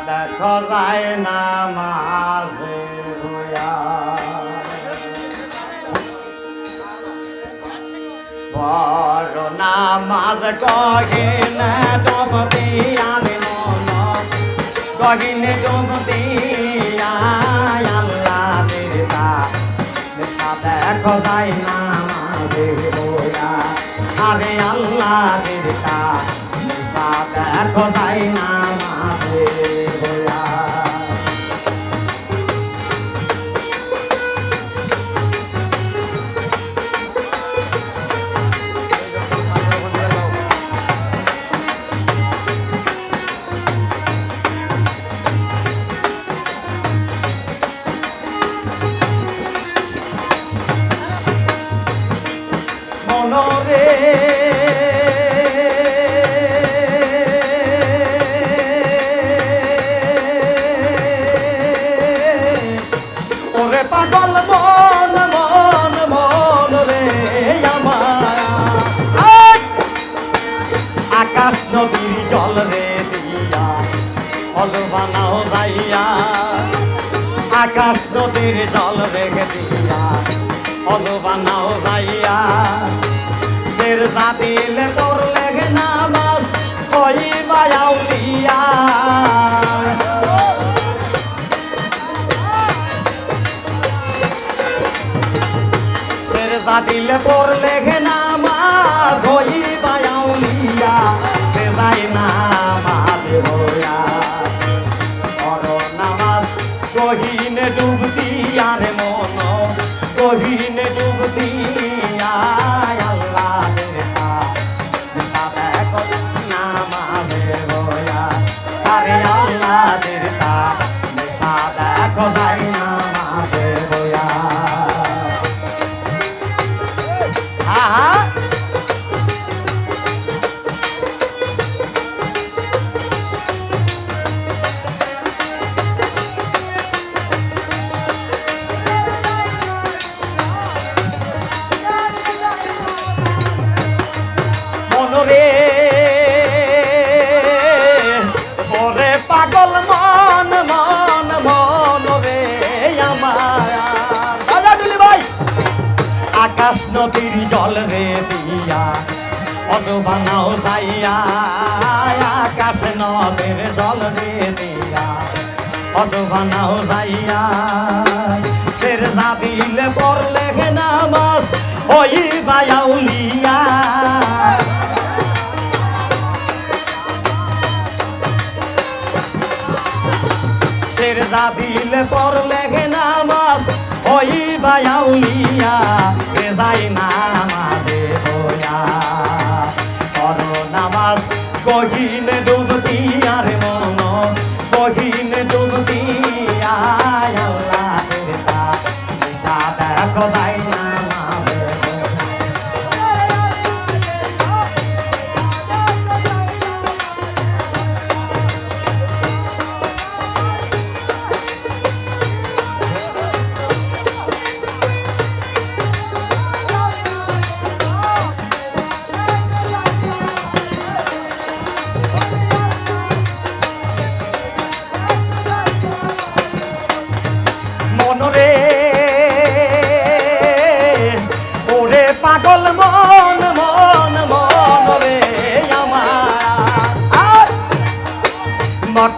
দেখো যায় না মাঝে বড় নামাজ কহিনে ডুব দিয়ালে মন আল্লাহ দেবতা নেশা দেখো যায় না মাঝে রোয়া আরে আল্লাহ দেবতা নেশা দেখো যায় না আকাশ নদীর জল রেখে দিয়া অলবানাও যাইয়া শের জাতিলে তোর লেগে নামাজ ওই বায়াউলিয়া শের জাতিলে তোর লেগে নামাজ গহিনে ডুবতি আর মন গহিনে ডুবতি। মনরে ওরে পাগল মন মন মন রে আমার ডুলি ভাই। আকাশ নদীর জল রে দিয়া অজবানাও যাইয়া। আকাশ নদীর জল রে দিয়া অজবানাও যাইয়া। ছেড় যাবিলে পড়লে নামাজ ওই বায়াউলিয়া শের পর লেগে নামাজ। ওই বায়াউলিয়া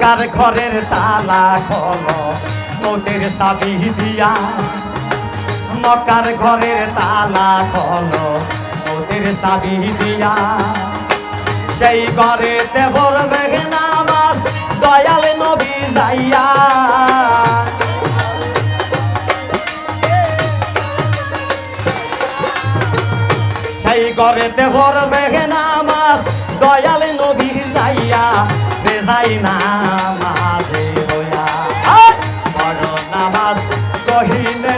মকার ঘরের তালা খল? ওদের সাবি দিয়া মকার ঘরের তালা খল। ওদের সাবি দিয়া সেই ঘরে দেবর বেগে নামাজ, দয়াল নবী যাইয়া। সেই ঘরেতে ভর বেগে নামাজ, দয়াল নবী যাইয়া। খাই না মাঝে হইয়া বড় নামাজ কহিনে